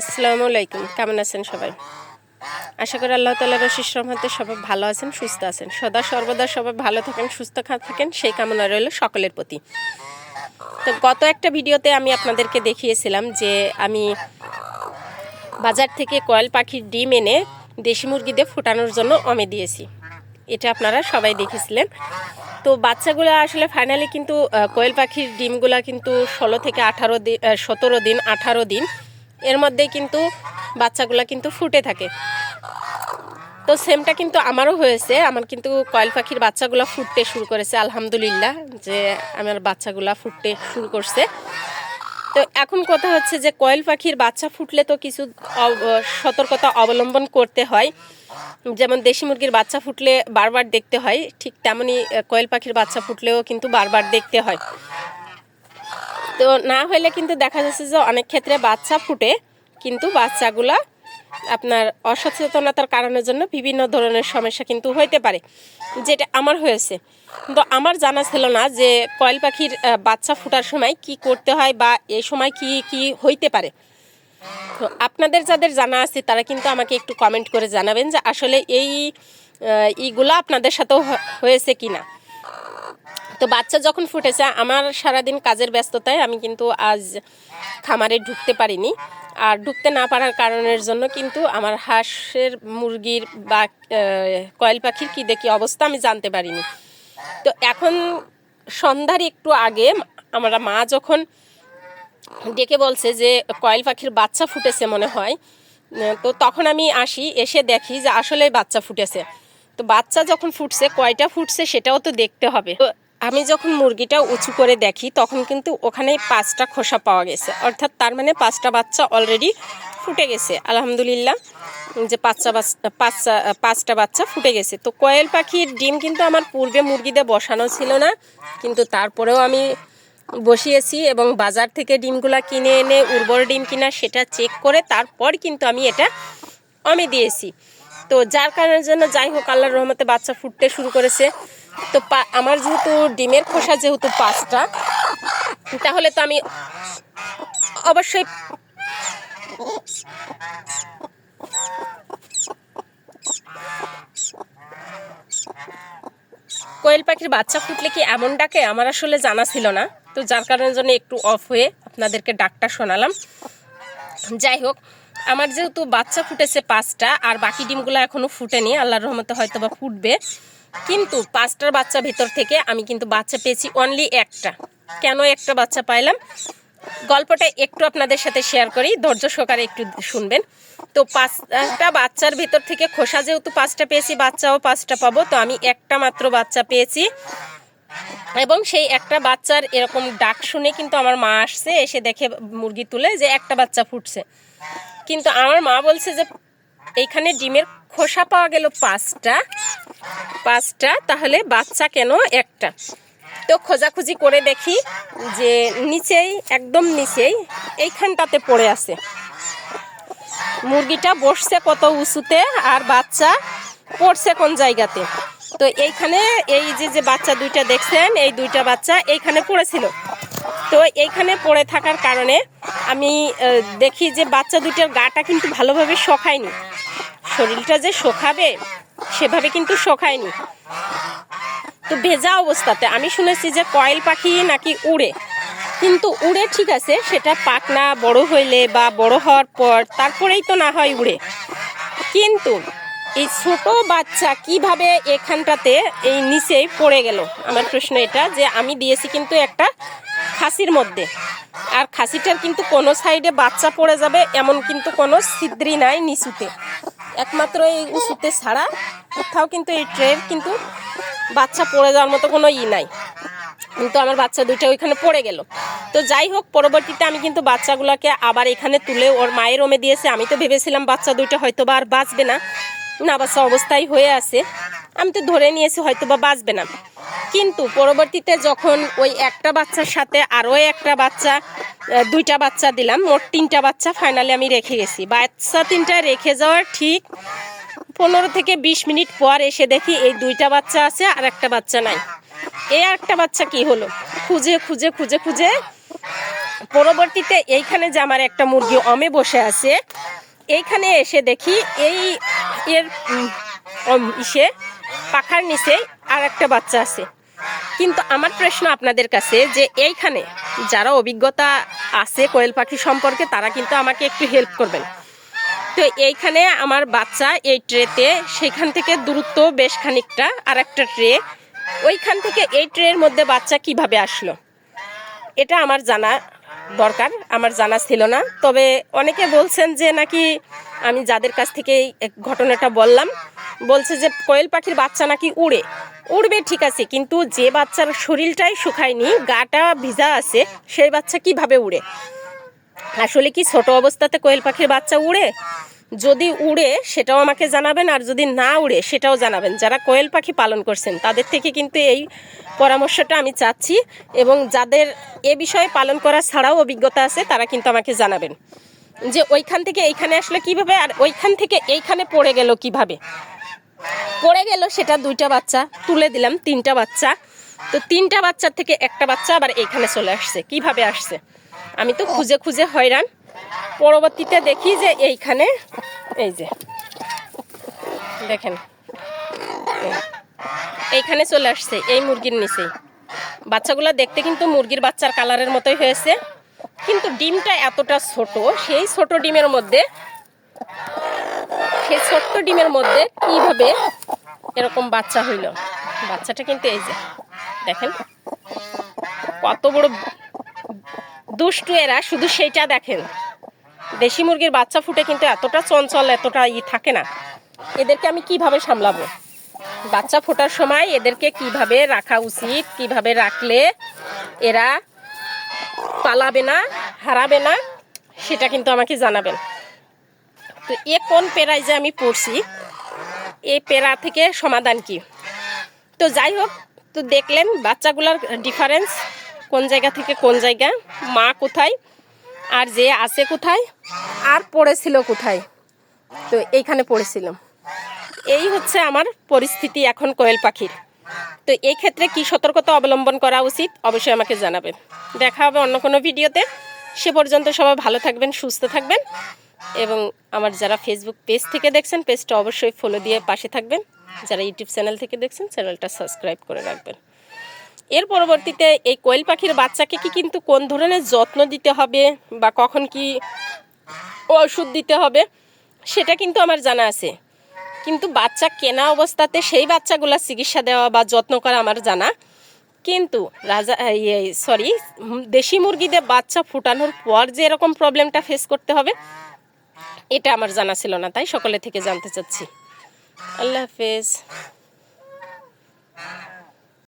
আসসালামু আলাইকুম, কেমন আছেন সবাই? আশা করি আল্লাহ তালার রশিস রহমতে সবাই ভালো আছেন, সুস্থ আছেন। সদা সর্বদা সবাই ভালো থাকেন, সুস্থ থাকেন, সেই কামনা রইল সকলের প্রতি। তো গত একটা ভিডিওতে আমি আপনাদেরকে দেখিয়েছিলাম যে আমি বাজার থেকে কয়েল পাখির ডিম এনে দেশি মুরগিদের ফোটানোর জন্য অমে দিয়েছি। এটা আপনারা সবাই দেখেছিলেন। তো বাচ্চাগুলো আসলে ফাইনালি কিন্তু কোয়েল পাখির ডিমগুলা কিন্তু ষোলো থেকে আঠারো দিন সতেরো দিন, আঠারো দিন এর মধ্যেই কিন্তু বাচ্চাগুলা কিন্তু ফুটে থাকে। তো সেমটা কিন্তু আমারও হয়েছে। আমার কিন্তু কয়েল পাখির বাচ্চাগুলো ফুটতে শুরু করেছে, আলহামদুলিল্লাহ, যে আমার বাচ্চাগুলা ফুটতে শুরু করছে। তো এখন কথা হচ্ছে যে কয়েল পাখির বাচ্চা ফুটলে তো কিছু সতর্কতা অবলম্বন করতে হয়। যেমন দেশি মুরগির বাচ্চা ফুটলে বারবার দেখতে হয়, ঠিক তেমনই কয়েল পাখির বাচ্চা ফুটলেও কিন্তু বারবার দেখতে হয়। তো না হলে কিন্তু দেখা যাচ্ছে যে অনেক ক্ষেত্রে বাচ্চা ফুটে, কিন্তু বাচ্চাগুলা আপনার অসচেতনতার কারণের জন্য বিভিন্ন ধরনের সমস্যা কিন্তু হইতে পারে, যেটা আমার হয়েছে। কিন্তু আমার জানা ছিল না যে কয়েল পাখির বাচ্চা ফুটার সময় কি করতে হয় বা এই সময় কি কি হইতে পারে। তো আপনাদের যাদের জানা আছে, তারা কিন্তু আমাকে একটু কমেন্ট করে জানাবেন যে আসলে এই ইগুলা আপনাদের সাথেও হয়েছে কি না তো বাচ্চা যখন ফুটেছে, আমার সারাদিন কাজের ব্যস্ততায় আমি কিন্তু আজ খামারে ঢুকতে পারিনি। আর ঢুকতে না পারার কারণের জন্য কিন্তু আমার হাঁসের মুরগির বা কয়েল পাখির কী দেখি অবস্থা আমি জানতে পারিনি। তো এখন সন্ধ্যার একটু আগে আমরা মা যখন ডেকে বলছে যে, কয়েল পাখির বাচ্চা ফুটেছে মনে হয়, তো তখন আমি আসি, এসে দেখি যে আসলে বাচ্চা ফুটেছে। তো বাচ্চা যখন ফুটছে, কয়টা ফুটছে সেটাও তো দেখতে হবে। তো আমি যখন মুরগিটা উঁচু করে দেখি, তখন কিন্তু ওখানে পাঁচটা খোসা পাওয়া গেছে। অর্থাৎ তার মানে পাঁচটা বাচ্চা অলরেডি ফুটে গেছে। আলহামদুলিল্লাহ, যে পাঁচটা বাচ্চা পাঁচটা পাঁচটা বাচ্চা ফুটে গেছে। তো কয়েল পাখির ডিম কিন্তু আমার পূর্বে মুরগিতে বসানো ছিল না, কিন্তু তারপরেও আমি বসিয়েছি এবং বাজার থেকে ডিমগুলা কিনে এনে উর্বর ডিম কিনা সেটা চেক করে তারপর কিন্তু আমি এটা আমি দিয়েছি। তো যার কারণের জন্য যাই হোক, আল্লাহর রহমতে বাচ্চা ফুটতে শুরু করেছে। তো আমার যেহেতু ডিমের খোসা যেহেতু পাঁচটা, তাহলে তো আমি অবশ্যই কোয়েল পাখির বাচ্চা ফুটলে কি এমন ডাকে? আমার আসলে জানা ছিল না। তো যার কারণের জন্য একটু অফ হয়ে আপনাদেরকে ডাকটা শোনালাম। যাই হোক, আমার যেহেতু বাচ্চা ফুটেছে পাঁচটা, আর বাকি ডিমগুলো এখনও ফুটেনি, আল্লাহর রহমতে হয়তো বা ফুটবে। কিন্তু পাঁচটার বাচ্চা ভিতর থেকে আমি কিন্তু বাচ্চা পেয়েছি অনলি একটা। কেন একটা বাচ্চা পাইলাম? গল্পটা একটু আপনাদের সাথে শেয়ার করি, ধৈর্য সহকারে একটু শুনবেন। তো পাঁচটা বাচ্চার ভিতর থেকে খোসা যেহেতু পাঁচটা পেয়েছি, বাচ্চাও পাঁচটা পাবো, তো আমি একটা মাত্র বাচ্চা পেয়েছি। এবং সেই একটা বাচ্চার এরকম ডাক শুনে কিন্তু আমার মা আসছে, এসে দেখে মুরগি তুলে যে একটা বাচ্চা ফুটছে। কিন্তু আমার মা বলছে যে, এইখানে ডিমের খোসা পাওয়া গেল পাঁচটা। পাঁচটা, তাহলে বাচ্চা কেন একটা? তো খোঁজাখুঁজি করে দেখি যে নিচেই, একদম নিচেই, এইখানটাতে পড়ে আছে। মুরগিটা বসছে কত উঁচুতে আর বাচ্চা পড়ছে কোন জায়গাতে? তো এইখানে এই যে যে বাচ্চা দুইটা দেখছেন, এই দুইটা বাচ্চা এইখানে পড়েছিল। তো এইখানে পড়ে থাকার কারণে আমি দেখি যে বাচ্চা দুইটার গাটা কিন্তু ভালোভাবে শোকায়নি। শরীরটা যে শোকাবে সেভাবে কিন্তু শোকায়নি। তো ভেজা অবস্থাতে আমি শুনেছি যে কয়েল পাখি নাকি উড়ে। কিন্তু উড়ে ঠিক আছে, সেটা পাকনা বড় হইলে বা বড় হওয়ার পর তারপরেই তো না হয় উড়ে। কিন্তু এই ছোট বাচ্চা কীভাবে এখানটাতে এই নিচেই পড়ে গেল? আমার প্রশ্ন এটা যে আমি দিয়েছি কিন্তু একটা খাসির মধ্যে। আর খাসিটার কিন্তু কোনো সাইডে বাচ্চা পড়ে যাবে, এমন কিন্তু কোনো ছিদ্রি নাই নিচুতে। একমাত্র এই উঁচুতে ছাড়া কোথাও কিন্তু এই ট্রের কিন্তু বাচ্চা পড়ে যাওয়ার মতো কোনো ই নাই। কিন্তু আমার বাচ্চা দুইটা ওইখানে পড়ে গেল। তো যাই হোক, পরবর্তীতে আমি কিন্তু বাচ্চাগুলোকে আবার এখানে তুলে ওর মায়ের ওমে দিয়েছে। আমি তো ভেবেছিলাম বাচ্চা দুইটা হয়তো বা আর বাঁচবে না। না, বাচ্চা অবস্থায় হয়ে আছে। আমি তো ধরে নিয়েছি হয়তো বা বাঁচবে না। কিন্তু পরবর্তীতে যখন ওই একটা বাচ্চার সাথে আরও একটা বাচ্চা দুইটা বাচ্চা দিলাম, মোট তিনটা বাচ্চা ফাইনালি আমি রেখে গেছি। বাচ্চা তিনটা রেখে যাওয়ার ঠিক পনেরো থেকে বিশ মিনিট পর এসে দেখি এই দুইটা বাচ্চা আছে আর একটা বাচ্চা নাই। এই একটা বাচ্চা কি হলো? খুঁজে খুঁজে খুঁজে খুঁজে পরবর্তীতে এইখানে যে আমার একটা মুরগি অমে বসে আছে, এইখানে এসে দেখি এই এর ইসে পাখার নিচে আর একটা বাচ্চা আছে। কিন্তু আমার প্রশ্ন আপনাদের কাছে যে এইখানে যারা অভিজ্ঞতা আছে কোয়েল পাখি সম্পর্কে, তারা কিন্তু আমাকে একটু হেল্প করবেন। তো এইখানে আমার বাচ্চা এই ট্রেতে, সেখান থেকে দূরত্ব বেশ খানিকটা আর একটা ট্রে। ওইখান থেকে এই ট্রের মধ্যে বাচ্চা কীভাবে আসলো? এটা আমার জানা দরকার, আমার জানা ছিল না। তবে অনেকে বলছেন যে নাকি আমি যাদের কাছ থেকে এই ঘটনাটা বললাম, বলছে যে কোয়েল পাখির বাচ্চা নাকি উড়ে। উড়বে ঠিক আছে, কিন্তু যে বাচ্চার শরীরটাই শুকায়নি, গাটা ভিজা আছে, সেই বাচ্চা কীভাবে উড়ে? আসলে কি ছোট অবস্থাতে কোয়েল পাখির বাচ্চা উড়ে? যদি উড়ে, সেটাও আমাকে জানাবেন, আর যদি না উড়ে, সেটাও জানাবেন। যারা কোয়েল পাখি পালন করছেন, তাদের থেকে কিন্তু এই পরামর্শটা আমি চাচ্ছি, এবং যাদের এ বিষয়ে পালন করা ছাড়াও অভিজ্ঞতা আছে, তারা কিন্তু আমাকে জানাবেন। যে ওইখান থেকে এইখানে আসলে কীভাবে আর ওইখান থেকে এইখানে পড়ে গেল কীভাবে? পড়ে গেল সেটা দুইটা বাচ্চা তুলে দিলাম তিনটা বাচ্চা। তো তিনটা বাচ্চার থেকে একটা বাচ্চা আবার এইখানে চলে আসছে কীভাবে আসছে? আমি তো খুঁজে খুঁজে হয়রান। পরবর্তীতে দেখি যে এইখানে এই যে দেখেন এই, এইখানে চলে আসছে এই মুরগির নিচেই। বাচ্চাগুলো দেখতে কিন্তু মুরগির বাচ্চার কালারের মতোই হয়েছে। কিন্তু ডিমটা এতটা ছোট, সেই ছোট ডিমের মধ্যে, সেই ছোট্ট ডিমের মধ্যে কীভাবে এরকম বাচ্চা হইল? বাচ্চাটা কিন্তু এই যে, দেখেন। কত বড় দুষ্টু এরা, শুধু সেইটা দেখেন। দেশি মুরগির বাচ্চা ফুটে কিন্তু এতটা চঞ্চল, এতটা ই থাকে না। এদেরকে আমি কীভাবে সামলাবো? বাচ্চা ফোটার সময় এদেরকে কীভাবে রাখা উচিত, কীভাবে রাখলে এরা পালাবে না, হারাবে না, সেটা কিন্তু আমাকে জানাবেন। তো এ কোন পেরায় যে আমি পড়ছি এই পেরা থেকে সমাধান কি? তো যাই হোক, তো দেখলেন বাচ্চাগুলোর ডিফারেন্স কোন জায়গা থেকে কোন জায়গা, মা কোথায়, আর যে আছে কোথায়, আর পড়েছিল কোথায়। তো এইখানে পড়েছিলাম। এই হচ্ছে আমার পরিস্থিতি এখন কোয়েল পাখির। তো এই ক্ষেত্রে কি সতর্কতা অবলম্বন করা উচিত? অবশ্যই আমাকে জানাবেন। দেখা হবে অন্য কোনো ভিডিওতে। সে পর্যন্ত সবাই ভালো থাকবেন, সুস্থ থাকবেন এবং আমার যারা ফেসবুক পেজ থেকে দেখছেন পেজটা অবশ্যই ফলো দিয়ে পাশে থাকবেন। যারা ইউটিউব চ্যানেল থেকে দেখছেন চ্যানেলটা সাবস্ক্রাইব করে রাখবেন। এর পরবর্তীতে এই কোয়েল পাখির বাচ্চাকে কি কিন্তু কোন ধরনের যত্ন দিতে হবে বা কখন কি ওষুধ দিতে হবে, সেটা কিন্তু আমার জানা আছে। কিন্তু বাচ্চা কেনা অবস্থাতে সেই বাচ্চাগুলো চিকিৎসা দেওয়া বা যত্ন করা আমার জানা। কিন্তু রাজা ইয়ে সরি দেশি মুরগিদের বাচ্চা ফুটানোর পর যে এরকম প্রবলেমটা ফেস করতে হবে, এটা আমার জানা ছিল না, তাই সকলে থেকে জানতে চাচ্ছি। আল্লাহ হাফেজ।